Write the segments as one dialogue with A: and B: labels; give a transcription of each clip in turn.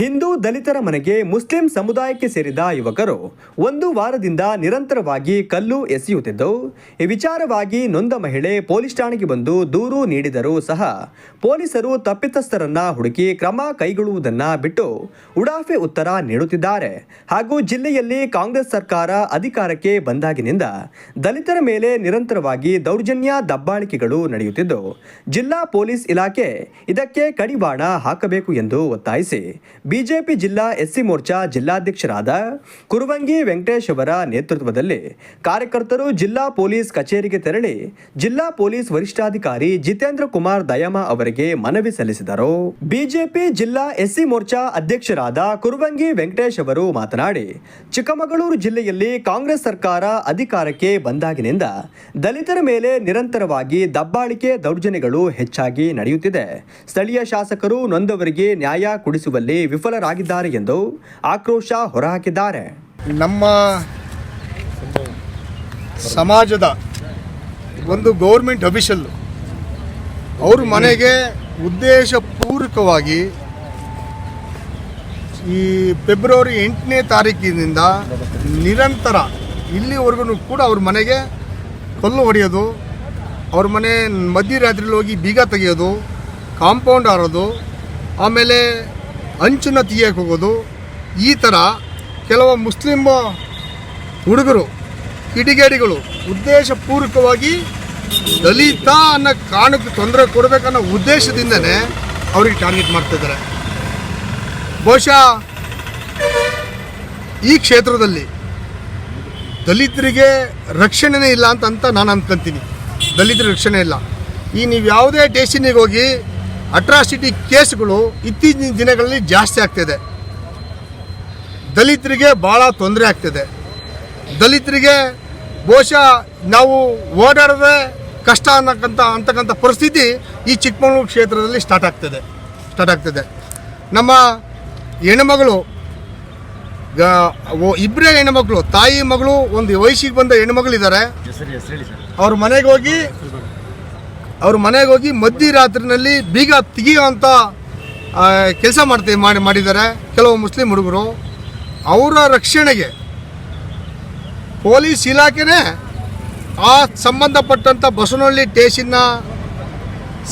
A: ಹಿಂದೂ ದಲಿತರ ಮನೆಗೆ ಮುಸ್ಲಿಂ ಸಮುದಾಯಕ್ಕೆ ಸೇರಿದ ಯುವಕರು ಒಂದು ವಾರದಿಂದ ನಿರಂತರವಾಗಿ ಕಲ್ಲು ಎಸೆಯುತ್ತಿದ್ದು, ಈ ವಿಚಾರವಾಗಿ ನೊಂದ ಮಹಿಳೆ ಪೊಲೀಸ್ ಠಾಣೆಗೆ ಬಂದು ದೂರು ನೀಡಿದರೂ ಸಹ ಪೊಲೀಸರು ತಪ್ಪಿತಸ್ಥರನ್ನ ಹುಡುಕಿ ಕ್ರಮ ಕೈಗೊಳ್ಳುವುದನ್ನ ಬಿಟ್ಟು ಉಡಾಫೆ ಉತ್ತರ ನೀಡುತ್ತಿದ್ದಾರೆ. ಹಾಗೂ ಜಿಲ್ಲೆಯಲ್ಲಿ ಕಾಂಗ್ರೆಸ್ ಸರ್ಕಾರ ಅಧಿಕಾರಕ್ಕೆ ಬಂದಾಗಿನಿಂದ ದಲಿತರ ಮೇಲೆ ನಿರಂತರವಾಗಿ ದೌರ್ಜನ್ಯ ದಬ್ಬಾಳಿಕೆಗಳು ನಡೆಯುತ್ತಿದ್ದು, ಜಿಲ್ಲಾ ಪೊಲೀಸ್ ಇಲಾಖೆ ಇದಕ್ಕೆ ಕಡಿವಾಣ ಹಾಕಬೇಕು ಎಂದು ಒತ್ತಾಯಿಸಿ ಬಿಜೆಪಿ ಜಿಲ್ಲಾ ಎಸ್ಸಿ ಮೋರ್ಚಾ ಜಿಲ್ಲಾಧ್ಯಕ್ಷರಾದ ಕುರುವಂಗಿ ವೆಂಕಟೇಶ್ ಅವರ ನೇತೃತ್ವದಲ್ಲಿ ಕಾರ್ಯಕರ್ತರು ಜಿಲ್ಲಾ ಪೊಲೀಸ್ ಕಚೇರಿಗೆ ತೆರಳಿ ಜಿಲ್ಲಾ ಪೊಲೀಸ್ ವರಿಷ್ಠಾಧಿಕಾರಿ ಜಿತೇಂದ್ರ ಕುಮಾರ್ ದಯಮ ಅವರಿಗೆ ಮನವಿ ಸಲ್ಲಿಸಿದರು. ಬಿಜೆಪಿ ಜಿಲ್ಲಾ ಎಸ್ಸಿ ಮೋರ್ಚಾ ಅಧ್ಯಕ್ಷರಾದ ಕುರುವಂಗಿ ವೆಂಕಟೇಶ್ ಅವರು ಮಾತನಾಡಿ, ಚಿಕ್ಕಮಗಳೂರು ಜಿಲ್ಲೆಯಲ್ಲಿ ಕಾಂಗ್ರೆಸ್ ಸರ್ಕಾರ ಅಧಿಕಾರಕ್ಕೆ ಬಂದಾಗಿನಿಂದ ದಲಿತರ ಮೇಲೆ ನಿರಂತರವಾಗಿ ದಬ್ಬಾಳಿಕೆ ದೌರ್ಜನ್ಯಗಳು ಹೆಚ್ಚಾಗಿ ನಡೆಯುತ್ತಿದೆ. ಸ್ಥಳೀಯ ಶಾಸಕರು ನೊಂದವರಿಗೆ ನ್ಯಾಯ ಕೊಡಿಸುವಲ್ಲಿ ವಿಫಲರಾಗಿದ್ದಾರೆ ಎಂದು ಆಕ್ರೋಶ ಹೊರಹಾಕಿದ್ದಾರೆ.
B: ನಮ್ಮ ಸಮಾಜದ ಒಂದು ಗೌರ್ಮೆಂಟ್ ಅಫಿಷಿಯಲ್ ಅವ್ರ ಮನೆಗೆ ಉದ್ದೇಶಪೂರ್ವಕವಾಗಿ ಈ ಫೆಬ್ರವರಿ ಎಂಟನೇ ತಾರೀಕಿನಿಂದ ನಿರಂತರ ಇಲ್ಲಿವರೆಗೂ ಕೂಡ ಅವ್ರ ಮನೆಗೆ ಕಲ್ಲು ಹೊಡೆಯೋದು, ಅವ್ರ ಮನೆ ಮಧ್ಯರಾತ್ರಿಲಿ ಹೋಗಿ ಬೀಗ ತೆಗೆಯೋದು, ಕಾಂಪೌಂಡ್ ಹಾರೋದು ಆಮೇಲೆ ಅಂಚನ್ನ ತೀಯಕ್ಕೆ ಹೋಗೋದು. ಈ ಥರ ಕೆಲವು ಮುಸ್ಲಿಮ್ ಹುಡುಗರು, ಕಿಡಿಗೇಡಿಗಳು ಉದ್ದೇಶಪೂರ್ವಕವಾಗಿ ದಲಿತ ಅನ್ನೋ ಕಾರಣಕ್ಕೆ ತೊಂದರೆ ಕೊಡಬೇಕನ್ನೋ ಉದ್ದೇಶದಿಂದನೇ ಅವ್ರಿಗೆ ಟಾರ್ಗೆಟ್ ಮಾಡ್ತಿದ್ದಾರೆ ಬಹುಶಃ ಈ ಕ್ಷೇತ್ರದಲ್ಲಿ ದಲಿತರಿಗೆ ರಕ್ಷಣೆನೇ ಇಲ್ಲ ಅಂತ ಅಂತ ನಾನು ಅಂದ್ಕೊಂತೀನಿ ದಲಿತರ ರಕ್ಷಣೆ ಇಲ್ಲ. ಈ ನೀವು ಯಾವುದೇ ಸ್ಟೇಷನಿಗೆ ಹೋಗಿ ಅಟ್ರಾಸಿಟಿ ಕೇಸ್ಗಳು ಇತ್ತೀಚಿನ ದಿನಗಳಲ್ಲಿ ಜಾಸ್ತಿ ಆಗ್ತಿದೆ. ದಲಿತರಿಗೆ ಭಾಳ ತೊಂದರೆ ಆಗ್ತಿದೆ. ದಲಿತರಿಗೆ ಬಹುಶಃ ನಾವು ಓಡಾಡೋದೇ ಕಷ್ಟ ಅನ್ನಕ್ಕಂಥ ಅಂತಕ್ಕಂಥ ಪರಿಸ್ಥಿತಿ ಈ ಚಿಕ್ಕಮಗಳೂರು ಕ್ಷೇತ್ರದಲ್ಲಿ ಸ್ಟಾರ್ಟ್ ಆಗ್ತದೆ. ಸ್ಟಾರ್ಟ್ ಆಗ್ತದೆ. ನಮ್ಮ ಹೆಣ್ಮಗಳು ಇಬ್ಬರೇ ಹೆಣ್ಮಕ್ಳು ತಾಯಿ ಮಗಳು ಒಂದು ವಯಸ್ಸಿಗೆ ಬಂದ ಹೆಣ್ಮಗಳಿದ್ದಾರೆ. ಅವ್ರ ಮನೆಗೆ ಹೋಗಿ ಅವ್ರ ಮನೆಗೆ ಹೋಗಿ ಮಧ್ಯರಾತ್ರಿನಲ್ಲಿ ಬೀಗ ತೆಗಿಯುವಂಥ ಕೆಲಸ ಮಾಡ್ತೀವಿ ಮಾಡಿ ಮಾಡಿದ್ದಾರೆ ಕೆಲವು ಮುಸ್ಲಿಂ ಹುಡುಗರು. ಅವರ ರಕ್ಷಣೆಗೆ ಪೊಲೀಸ್ ಇಲಾಖೆನೇ ಆ ಸಂಬಂಧಪಟ್ಟಂಥ ಬಸವನಹಳ್ಳಿ ಸ್ಟೇಷನ್ನ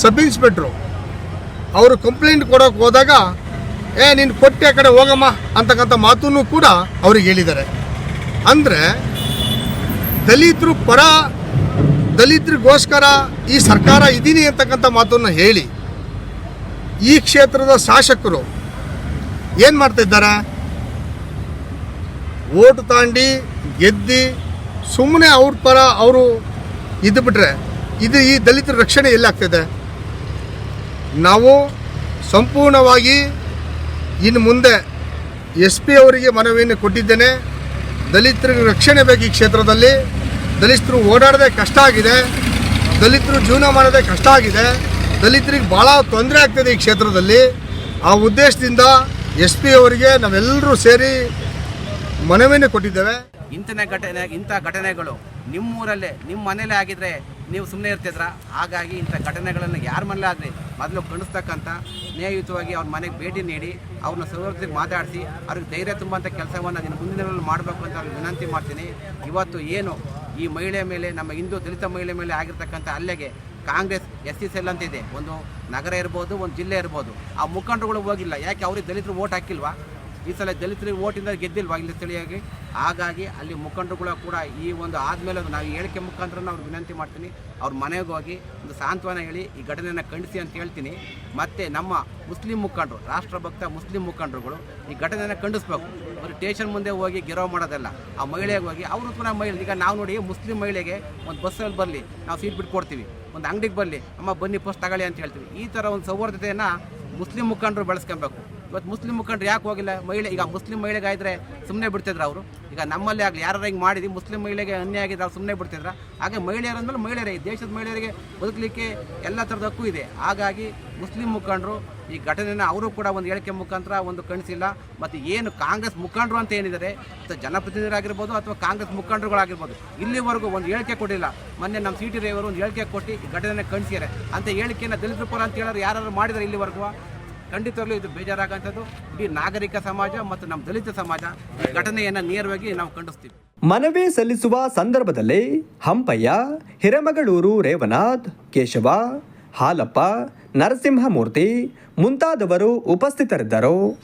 B: ಸಬ್ ಇನ್ಸ್ಪೆಕ್ಟ್ರು ಅವರು ಕಂಪ್ಲೇಂಟ್ ಕೊಡೋಕೆ ಹೋದಾಗ, ಏ, ನೀನು ಕೊಟ್ಟೆ ಆ ಕಡೆ ಹೋಗಮ್ಮ ಅಂತಕ್ಕಂಥ ಮಾತನ್ನು ಕೂಡ ಅವ್ರಿಗೆ ಹೇಳಿದ್ದಾರೆ. ಅಂದರೆ ದಲಿತರು ಪರ ದಲಿತರಿಗೋಸ್ಕರ ಈ ಸರ್ಕಾರ ಇದ್ದೀನಿ ಅಂತಕ್ಕಂಥ ಮಾತನ್ನು ಹೇಳಿ ಈ ಕ್ಷೇತ್ರದ ಶಾಸಕರು ಏನು ಮಾಡ್ತಿದ್ದಾರೆ ಓಟು ತಾಂಡಿ, ಗೆದ್ದಿ ಸುಮ್ಮನೆ ಅವ್ರ ಪರ ಅವರು ಇದ್ದುಬಿಟ್ರೆ ಇದು ಈ ದಲಿತರ ರಕ್ಷಣೆ ಎಲ್ಲಾಗ್ತಿದೆ? ನಾವು ಸಂಪೂರ್ಣವಾಗಿ ಇನ್ನು ಮುಂದೆ ಎಸ್ ಪಿ ಅವರಿಗೆ ಮನವಿಯನ್ನು ಕೊಟ್ಟಿದ್ದೇನೆ. ದಲಿತರಿಗೆ ರಕ್ಷಣೆ ಬೇಕು ಈ ಕ್ಷೇತ್ರದಲ್ಲಿ. ದಲಿತರು ಓಡಾಡದೆ ಕಷ್ಟ ಆಗಿದೆ, ದಲಿತರು ಜೀವನ ಮಾಡೋದೇ ಕಷ್ಟ ಆಗಿದೆ, ದಲಿತರಿಗೆ ಭಾಳ ತೊಂದರೆ ಆಗ್ತದೆ ಈ ಕ್ಷೇತ್ರದಲ್ಲಿ. ಆ ಉದ್ದೇಶದಿಂದ ಎಸ್ ಪಿ ಅವರಿಗೆ ನಾವೆಲ್ಲರೂ ಸೇರಿ ಮನವಿಯನ್ನು ಕೊಟ್ಟಿದ್ದೇವೆ.
C: ಇಂಥನೇ ಘಟನೆ, ಇಂಥ ಘಟನೆಗಳು ನಿಮ್ಮೂರಲ್ಲೇ, ನಿಮ್ಮ ಮನೇಲೇ ಆಗಿದ್ರೆ ನೀವು ಸುಮ್ಮನೆ ಇರ್ತಿದ್ರ? ಹಾಗಾಗಿ ಇಂಥ ಘಟನೆಗಳನ್ನು ಯಾರ ಮನೇಲೇ ಆಗಲಿ, ಮೊದಲು ಕಣಿಸ್ತಕ್ಕಂಥ ನ್ಯಾಯಯುತವಾಗಿ ಅವ್ರ ಮನೆಗೆ ಭೇಟಿ ನೀಡಿ ಅವ್ರನ್ನ ಸೌಲಭ್ಯಕ್ಕೆ ಮಾತಾಡಿಸಿ, ಅವ್ರಿಗೆ ಧೈರ್ಯ ತುಂಬಂಥ ಕೆಲಸವನ್ನು ನಿನ್ನ ಮುಂದಿನ ಮಾಡಬೇಕು ಅಂತ ಅವ್ರಿಗೆ ವಿನಂತಿ ಮಾಡ್ತೀನಿ. ಇವತ್ತು ಏನು ಈ ಮಹಿಳೆ ಮೇಲೆ, ನಮ್ಮ ಹಿಂದೂ ದಲಿತ ಮಹಿಳೆ ಮೇಲೆ ಆಗಿರ್ತಕ್ಕಂಥ ಹಲ್ಲೆಗೆ ಕಾಂಗ್ರೆಸ್ ಎಸ್ ಸಿ ಸೆಲ್ ಅಂತಿದೆ. ಒಂದು ನಗರ ಇರ್ಬೋದು, ಒಂದು ಜಿಲ್ಲೆ ಇರ್ಬೋದು. ಆ ಮುಖಂಡರುಗಳು ಹೋಗಿಲ್ಲ. ಯಾಕೆ? ಅವ್ರಿಗೆ ದಲಿತರು ಓಟ್ ಹಾಕಿಲ್ವಾ? ಈ ಸಲ ದಲಿತರಿಗೆ ಓಟಿಂದ ಗೆದ್ದಿಲ್ವಾ ಇಲ್ಲಿ ಸ್ಥಳೀಯಾಗಿ ಹಾಗಾಗಿ ಅಲ್ಲಿ ಮುಖಂಡರುಗಳು ಕೂಡ ಈ ಒಂದು ಆದಮೇಲೆ ನಾವು ಹೇಳಿಕೆ ಮುಖಾಂತರ ಅವ್ರು ವಿನಂತಿ ಮಾಡ್ತೀನಿ. ಅವ್ರ ಮನೆಗೆ ಹೋಗಿ ಒಂದು ಸಾಂತ್ವನ ಹೇಳಿ, ಈ ಘಟನೆಯನ್ನು ಖಂಡಿಸಿ ಅಂತ ಹೇಳ್ತೀನಿ. ಮತ್ತು ನಮ್ಮ ಮುಸ್ಲಿಂ ಮುಖಂಡರು, ರಾಷ್ಟ್ರಭಕ್ತ ಮುಸ್ಲಿಂ ಮುಖಂಡರುಗಳು ಈ ಘಟನೆಯನ್ನು ಖಂಡಿಸ್ಬೇಕು. ಅವ್ರು ಸ್ಟೇಷನ್ ಮುಂದೆ ಹೋಗಿ ಗೆರವ್ ಮಾಡೋದಲ್ಲ, ಆ ಮಹಿಳೆಗೆ ಹೋಗಿ, ಅವರು ಕೂಡ ಮಹಿಳೆ ಈಗ ನಾವು ನೋಡಿ ಮುಸ್ಲಿಂ ಮಹಿಳೆಗೆ ಒಂದು ಬಸ್ಸಲ್ಲಿ ಬರಲಿ, ನಾವು ಸೀಟ್ ಬಿಟ್ಟು ಕೊಡ್ತೀವಿ. ಒಂದು ಅಂಗಡಿಗೆ ಬರಲಿ, ಅಮ್ಮ ಬನ್ನಿ ಪೋಸ್ಟ್ ತಗೊಳ್ಳಿ ಅಂತ ಹೇಳ್ತೀವಿ. ಈ ಥರ ಒಂದು ಸೌಹಾರ್ದತೆಯನ್ನು ಮುಸ್ಲಿಂ ಮುಖಂಡರು ಬೆಳೆಸ್ಕೊಬೇಕು. ಇವತ್ತು ಮುಸ್ಲಿಂ ಮುಖಂಡರು ಯಾಕೆ ಹೋಗಿಲ್ಲ? ಮಹಿಳೆ ಈಗ ಮುಸ್ಲಿಂ ಮಹಿಳೆಗಾಯಿದ್ರೆ ಸುಮ್ಮನೆ ಬಿಡ್ತಿದ್ರು ಅವರು? ಈಗ ನಮ್ಮಲ್ಲಿ ಆಗಲಿ ಯಾರು ಹಿಂಗೆ ಮಾಡಿದ್ವಿ ಮುಸ್ಲಿಂ ಮಹಿಳೆಗೆ ಅನ್ಯಾಯ ಆಗಿದ್ರೆ ಅವ್ರು ಸುಮ್ಮನೆ ಬಿಡ್ತಿದ್ರು? ಹಾಗೆ ಮಹಿಳೆಯರು ಅಂದಮೇಲೆ ಮಹಿಳೆಯರೇ ದೇಶದ ಮಹಿಳೆಯರಿಗೆ ಬದುಕಲಿಕ್ಕೆ ಎಲ್ಲ ಥರದ ಹಕ್ಕು ಇದೆ. ಹಾಗಾಗಿ ಮುಸ್ಲಿಂ ಮುಖಂಡರು ಈ ಘಟನೆಯನ್ನು ಅವರು ಕೂಡ ಒಂದು ಹೇಳಿಕೆ ಮುಖಾಂತರ ಒಂದು ಕಣಿಸಿಲ್ಲ. ಮತ್ತು ಏನು ಕಾಂಗ್ರೆಸ್ ಮುಖಂಡರು ಅಂತ ಏನಿದ್ದಾರೆ ಜನಪ್ರತಿನಿಧಿಗಳಾಗಿರ್ಬೋದು ಅಥವಾ ಕಾಂಗ್ರೆಸ್ ಮುಖಂಡರುಗಳಾಗಿರ್ಬೋದು, ಇಲ್ಲಿವರೆಗೂ ಒಂದು ಹೇಳಿಕೆ ಕೊಟ್ಟಿಲ್ಲ. ಮೊನ್ನೆ ನಮ್ಮ ಸಿ ಟಿ ಒಂದು ಹೇಳಿಕೆ ಕೊಟ್ಟು ಈ ಘಟನೆ ಕಣಿಸಿದ್ದಾರೆ. ಅಂತ ಹೇಳಿಕೆಯನ್ನು ದಲಿತರ ಅಂತ ಹೇಳೋರು ಯಾರು ಮಾಡಿದ್ದಾರೆ ಇಲ್ಲಿವರೆಗೂ? ಖಂಡಿತವಾಗ್ಲೂ ಇದು ಬೇಜಾರಾಗಂಥದ್ದು ಇಡೀ ನಾಗರಿಕ ಸಮಾಜ ಮತ್ತು ನಮ್ಮ ದಲಿತ ಸಮಾಜ ಈ ಘಟನೆಯನ್ನು ನೇರವಾಗಿ ನಾವು ಖಂಡಿಸ್ತೀವಿ.
A: ಮನವಿ ಸಲ್ಲಿಸುವ ಸಂದರ್ಭದಲ್ಲಿ ಹಂಪಯ್ಯ, ಹಿರೇಮಗಳೂರು, ರೇವನಾಥ್, ಕೇಶವ ಹಾಲಪ್ಪ ನರಸಿಂಹಮೂರ್ತಿ ಮುಂತಾದವರು ಉಪಸ್ಥಿತರಿದ್ದರು.